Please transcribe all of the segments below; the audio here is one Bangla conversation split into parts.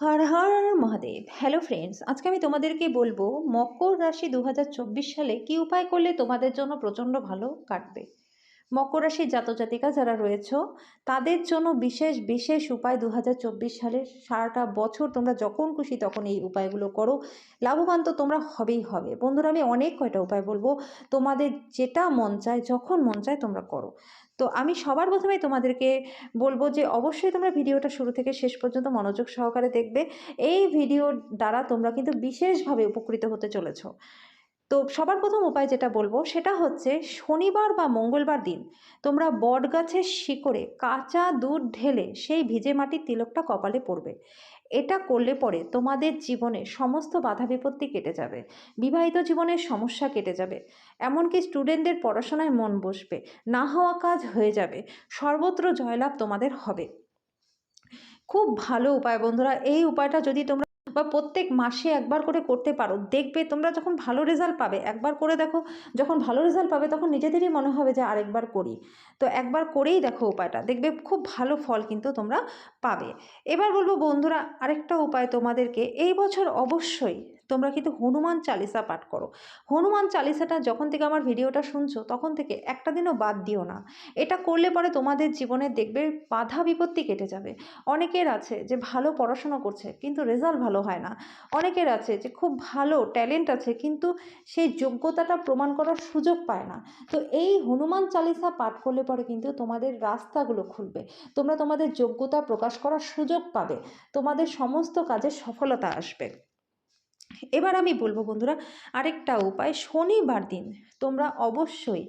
হর হর মহাদেব। হ্যালো ফ্রেন্ডস আজকে আমি তোমাদেরকে বলব, মকর রাশি দু হাজার চব্বিশ সালে কি উপায় করলে তোমাদের জন্য প্রচণ্ড ভালো কাটবে? মকর রাশির জাতজাতিকা যারা রয়েছ, তাদের জন্য বিশেষ বিশেষ উপায় দু হাজার চব্বিশ সালের সারাটা বছর তোমরা যখন খুশি তখন এই উপায়গুলো করো। লাভবান তো তোমরা হবেই হবে। বন্ধুরা, আমি অনেক কয়টা উপায় বলব। তোমাদের যেটা মন চায়, যখন মন চায় তোমরা করো। তো আমি সবার প্রথমে তোমাদেরকে বলব যে অবশ্যই তোমরা ভিডিওটা শুরু থেকে শেষ পর্যন্ত মনোযোগ সহকারে দেখবে। এই ভিডিওর দ্বারা তোমরা কিন্তু বিশেষভাবে উপকৃত হতে চলেছ। তো সবার প্রথম উপায় যেটা বলব সেটা হচ্ছে শনিবার বা মঙ্গলবার দিন তোমরা বট গাছের শিকড়ে কাঁচা দুধ ঢেলে সেই ভিজে মাটির তিলকটা কপালে পড়বে। এটা করলে পরে তোমাদের জীবনে সমস্ত বাধা বিপত্তি কেটে যাবে, বিবাহিত জীবনের সমস্যা কেটে যাবে, এমনকি স্টুডেন্টদের পড়াশোনায় মন বসবে, না হওয়া কাজ হয়ে যাবে, সর্বত্র জয়লাভ তোমাদের হবে। খুব ভালো উপায় বন্ধুরা, এই উপায়টা যদি তোমরা বা প্রত্যেক মাসে একবার করে করতে পারো। দেখবে তোমরা যখন ভালো রেজাল্ট পাবে, একবার করে দেখো, যখন ভালো রেজাল্ট পাবে তখন নিজেদেরই মনে হবে যে আরেকবার করি। তো একবার করেই দেখো উপায়টা। দেখবে খুব ভালো ফল কিন্তু তোমরা পাবে। এবার বলব বন্ধুরা, আরেকটা উপায় তোমাদেরকে। এই বছর অবশ্যই তোমরা কিন্তু হনুমান চালিসা পাঠ করো। হনুমান চালিসাটা যখন থেকে আমার ভিডিওটা শুনছো, তখন থেকে একটা দিনও বাদ দিও না। এটা করলে পরে তোমাদের জীবনে দেখবে বাধা বিপত্তি কেটে যাবে। অনেকের আছে যে ভালো পড়াশোনা করছে, কিন্তু রেজাল্ট ভালো হয় না। অনেকের আছে যে খুব ভালো ট্যালেন্ট আছে, কিন্তু সেই যোগ্যতাটা প্রমাণ করার সুযোগ পায় না। তো এই হনুমান চালিসা পাঠ করলে পরে কিন্তু তোমাদের রাস্তাগুলো খুলবে। তোমরা তোমাদের যোগ্যতা প্রকাশ করার সুযোগ পাবে। তোমাদের সমস্ত কাজে সফলতা আসবে। এবার আমি বলব বন্ধুরা আরেকটা উপায় শনিবার দিন তোমরা অবশ্যই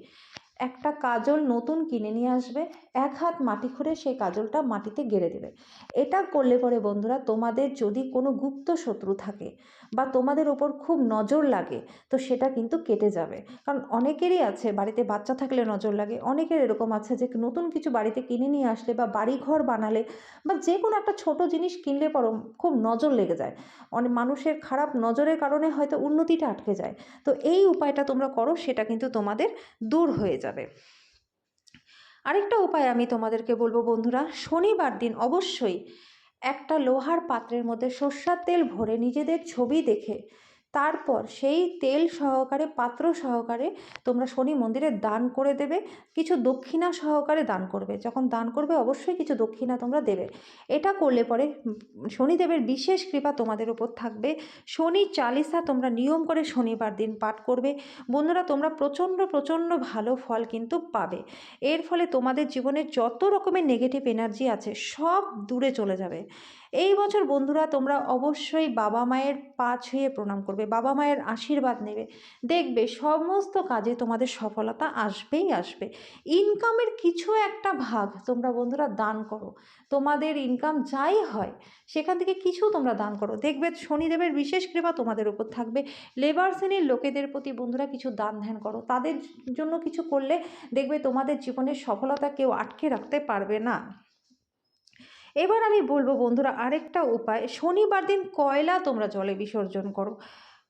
একটা কাজল নতুন কিনে নিয়ে আসবে, এক হাত মাটি খুঁড়ে সেই কাজলটা মাটিতে গেড়ে দেবে। এটা করলে পরে বন্ধুরা তোমাদের যদি কোনো গুপ্ত শত্রু থাকে বা তোমাদের ওপর খুব নজর লাগে, তো সেটা কিন্তু কেটে যাবে। কারণ অনেকেরই আছে, বাড়িতে বাচ্চা থাকলে নজর লাগে। অনেকের এরকম আছে যে নতুন কিছু বাড়িতে কিনে নিয়ে আসলে বা বাড়ি ঘর বানালে বা যে কোনো একটা ছোট জিনিস কিনলে পরও খুব নজর লেগে যায়। অনেক মানুষের খারাপ নজরের কারণে হয়তো উন্নতিটা আটকে যায়। তো এই উপায়টা তোমরা করো, সেটা কিন্তু তোমাদের দূর হয়ে যাবে। আরেকটা উপায় আমি তোমাদেরকে বলব বন্ধুরা, শনিবার দিন অবশ্যই একটা লোহার পাত্রের মধ্যে সর্ষার তেল ভরে নিজেদের ছবি দেখে তারপর সেই তেল সহকারে, পাত্র সহকারে তোমরা শনি মন্দিরে দান করে দেবে। কিছু দক্ষিণা সহকারে দান করবে। যখন দান করবে, অবশ্যই কিছু দক্ষিণা তোমরা দেবে। এটা করলে পরে শনিদেবের বিশেষ কৃপা তোমাদের উপর থাকবে। শনি চালিসা তোমরা নিয়ম করে শনিবার দিন পাঠ করবে। বন্ধুরা, তোমরা প্রচণ্ড প্রচণ্ড ভালো ফল কিন্তু পাবে। এর ফলে তোমাদের জীবনে যত রকমের নেগেটিভ এনার্জি আছে, সব দূরে চলে যাবে। এই বছর বন্ধুরা তোমরা অবশ্যই বাবা মায়ের পা ছুঁয়ে প্রণাম করবে, বাবা মায়ের আশীর্বাদ নেবে। দেখবে সমস্ত কাজে তোমাদের সফলতা আসবেই আসবে। ইনকামের কিছু একটা ভাগ তোমরা বন্ধুরা দান করো। তোমাদের ইনকাম যাই হয়, সেখান থেকে কিছু তোমরা দান করো। দেখবে শনিদেবের বিশেষ কৃপা তোমাদের উপর থাকবে। লেবার শ্রেণির লোকেদের প্রতি বন্ধুরা কিছু দান ধ্যান করো। তাদের জন্য কিছু করলে দেখবে তোমাদের জীবনের সফলতা কেউ আটকে রাখতে পারবে না। এবার আমি বলব বন্ধুরা আরেকটা উপায়, শনিবার দিন কয়লা তোমরা জলে বিসর্জন করো।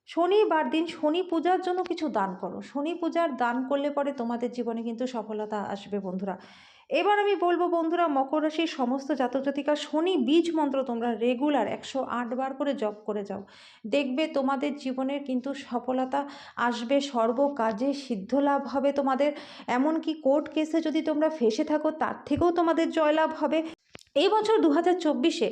শনিবার দিন শনি পূজার জন্য কিছু দান করো। শনি পূজার দান করলে পরে তোমাদের জীবনে কিন্তু সফলতা আসবে বন্ধুরা। এবার আমি বলব বন্ধুরা, মকর রাশির সমস্ত জাতজাতিকা শনি বীজ মন্ত্র তোমরা রেগুলার একশো আট বার করে জপ করে যাও। দেখবে তোমাদের জীবনের কিন্তু সফলতা আসবে সর্ব কাজে সিদ্ধ লাভ হবে তোমাদের। এমনকি কোর্ট কেসে যদি তোমরা ফেসে থাকো, তার থেকেও তোমাদের জয়লাভ হবে। এই বছর দু হাজার চব্বিশে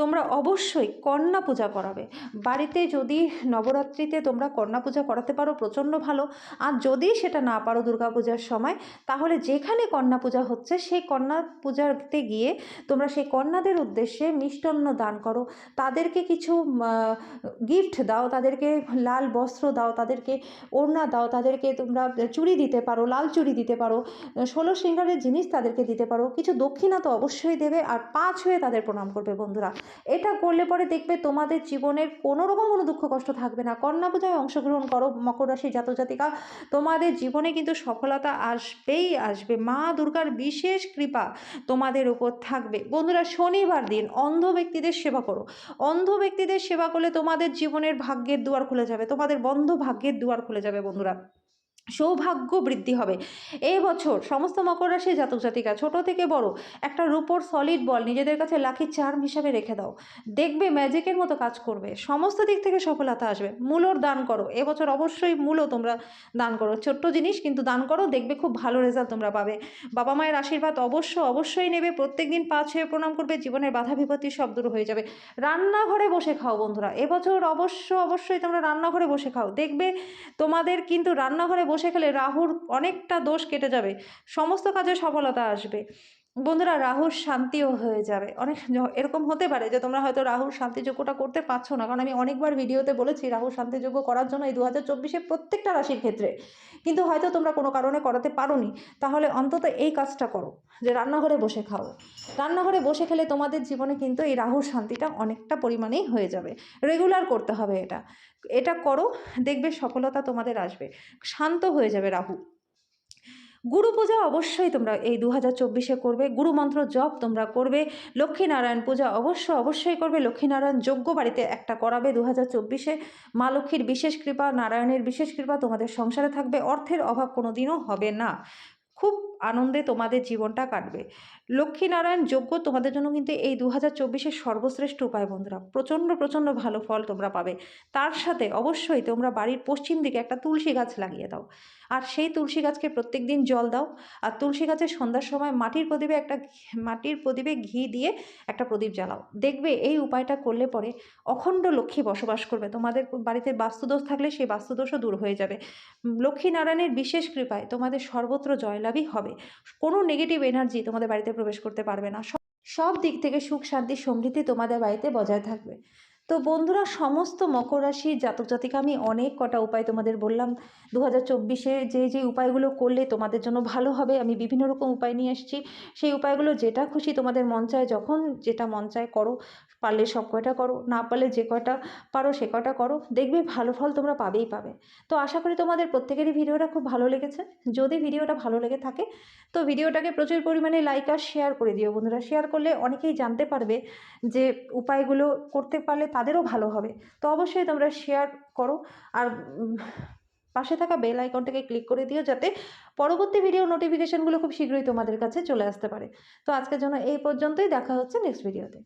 তোমরা অবশ্যই কন্যা পূজা করাবে বাড়িতে যদি নবরাত্রিতে তোমরা কন্যা পূজা করাতে পারো, প্রচণ্ড ভালো। আর যদি সেটা না পারো দুর্গা পূজার সময়, তাহলে যেখানে কন্যা পূজা হচ্ছে, সেই কন্যা পূজাতে গিয়ে তোমরা সেই কন্যাদের উদ্দেশ্যে মিষ্টান্ন দান করো। তাদেরকে কিছু গিফট দাও, তাদেরকে লাল বস্ত্র দাও, তাদেরকে ওড়না দাও, তাদেরকে তোমরা চুড়ি দিতে পারো, লাল চুড়ি দিতে পারো, ষোলো সিঙ্গারের জিনিস তাদেরকে দিতে পারো। কিছু দক্ষিণা তো অবশ্যই দেবে, আর পাঁচ হয়ে তাদের প্রণাম করবে বন্ধুরা। এটা করলে পরে দেখবে তোমাদের জীবনের কোনো রকম কোনো দুঃখ কষ্ট থাকবে না। কন্যা পূজায় অংশগ্রহণ করো, মকর রাশি জাতজাতিকা তোমাদের জীবনে কিন্তু সফলতা আসবেই আসবে। মা দুর্গার বিশেষ কৃপা তোমাদের উপর থাকবে। বন্ধুরা, শনিবার দিন অন্ধ ব্যক্তিদের সেবা করো। অন্ধ ব্যক্তিদের সেবা করলে তোমাদের জীবনের ভাগ্যের দুয়ার খুলে যাবে। তোমাদের বন্ধ ভাগ্যের দুয়ার খুলে যাবে বন্ধুরা। সৌভাগ্য বৃদ্ধি হবে। এই বছর সমস্ত মকর রাশি জাতক জাতিকা, ছোট থেকে বড়, একটা রূপোর সলিড বল নিজেদের কাছে লাকি চার্ম হিসাবে রেখে দাও। দেখবে ম্যাজিকের মতো কাজ করবে। সমস্ত দিক থেকে সফলতা আসবে। মূলর দান করো। এবছর অবশ্যই মূলও তোমরা দান করো। ছোট্ট জিনিস কিন্তু দান করো, দেখবে খুব ভালো রেজাল্ট তোমরা পাবে। বাবা মায়ের আশীর্বাদ অবশ্য অবশ্যই নেবে। প্রত্যেক দিন পা ছুঁয়ে প্রণাম করবে, জীবনের বাধা বিপত্তি সব দূর হয়ে যাবে। রান্নাঘরে বসে খাও বন্ধুরা। এবছর অবশ্য অবশ্যই তোমরা রান্নাঘরে বসে খাও। দেখবে তোমাদের কিন্তু রান্নাঘরে বসে খেলে রাহুর অনেকটা দোষ কেটে যাবে। সমস্ত কাজে সফলতা আসবে। বন্ধুরা, রাহুর শান্তিও হয়ে যাবে। অনেক এরকম হতে পারে যে তোমরা হয়তো রাহুর শান্তিযোগ্যটা করতে পারছ না। কারণ আমি অনেকবার ভিডিওতে বলেছি রাহুর শান্তিযোগ্য করার জন্য এই দু হাজার চব্বিশে প্রত্যেকটা রাশির ক্ষেত্রে। কিন্তু হয়তো তোমরা কোনো কারণে করাতে পারোনি। তাহলে অন্তত এই কাজটা করো, যে রান্নাঘরে বসে খাও। রান্নাঘরে বসে খেলে তোমাদের জীবনে কিন্তু এই রাহুর শান্তিটা অনেকটা পরিমাণেই হয়ে যাবে। রেগুলার করতে হবে এটা। এটা করো, দেখবে সফলতা তোমাদের আসবে। শান্ত হয়ে যাবে রাহু। গুরু পূজা অবশ্যই তোমরা এই দু হাজার চব্বিশে করবে। গুরু মন্ত্র জপ তোমরা করবে। লক্ষ্মীনারায়ণ পূজা অবশ্য অবশ্যই করবে। লক্ষ্মীনারায়ণ যজ্ঞ বাড়িতে একটা করাবে দু হাজার চব্বিশে। মা লক্ষ্মীর বিশেষ কৃপা, নারায়ণের বিশেষ কৃপা তোমাদের সংসারে থাকবে। অর্থের অভাব কোনো দিনও হবে না। খুব আনন্দে তোমাদের জীবনটা কাটবে। লক্ষ্মীনারায়ণ যোগ্য তোমাদের জন্য কিন্তু এই দু হাজার চব্বিশের সর্বশ্রেষ্ঠ উপায় বন্ধুরা। প্রচণ্ড প্রচণ্ড ভালো ফল তোমরা পাবে। তার সাথে অবশ্যই তোমরা বাড়ির পশ্চিম দিকে একটা তুলসী গাছ লাগিয়ে দাও। আর সেই তুলসী গাছকে প্রত্যেক দিন জল দাও। আর তুলসী গাছের সন্ধ্যার সময় মাটির প্রদীপে একটা মাটির প্রদীপে ঘি দিয়ে একটা প্রদীপ জ্বালাও। দেখবে এই উপায়টা করলে পরে অখণ্ড লক্ষ্মী বসবাস করবে। তোমাদের বাড়িতে বাস্তুদোষ থাকলে সেই বাস্তুদোষও দূর হয়ে যাবে। লক্ষ্মীনারায়ণের বিশেষ কৃপায় তোমাদের সর্বত্র জয়লাভই হবে। কোনো নেগেটিভ এনার্জি তোমাদের বাড়িতে প্রবেশ করতে পারবে না। সব- দিক থেকে সুখ, শান্তি, সমৃদ্ধি তোমাদের বাড়িতে বজায় থাকবে। তো বন্ধুরা, সমস্ত মকর রাশি জাতক জাতিকা আমি অনেক কটা উপায় তোমাদের বললাম। দু হাজার যে যে উপায়গুলো করলে তোমাদের জন্য ভালো হবে, আমি বিভিন্ন রকম উপায় নিয়ে এসেছি। সেই উপায়গুলো যেটা খুশি তোমাদের মন চায়, যখন যেটা মন চায় করো। পারলে সব কয়টা করো, না পারলে যে কয়টা পারো সে কয়টা করো, দেখবে ভালো ফল তোমরা পাবেই পাবে। তো আশা করি তোমাদের প্রত্যেকেরই ভিডিওটা খুব ভালো লেগেছে। যদি ভিডিওটা ভালো লেগে থাকে, তো ভিডিওটাকে প্রচুর পরিমাণে লাইক আর শেয়ার করে দিও বন্ধুরা। শেয়ার করলে অনেকেই জানতে পারবে যে উপায়গুলো করতে পারলে তাদেরও ভালো হবে। তো অবশ্যই তোমরা শেয়ার করো আর পাশে থাকা বেল আইকনটাকে ক্লিক করে দিও যাতে পরবর্তী ভিডিও নোটিফিকেশনগুলো খুব শীঘ্রই তোমাদের কাছে চলে আসতে পারে। তো আজকের জন্য এই পর্যন্তই। দেখা হচ্ছে নেক্সট ভিডিওতে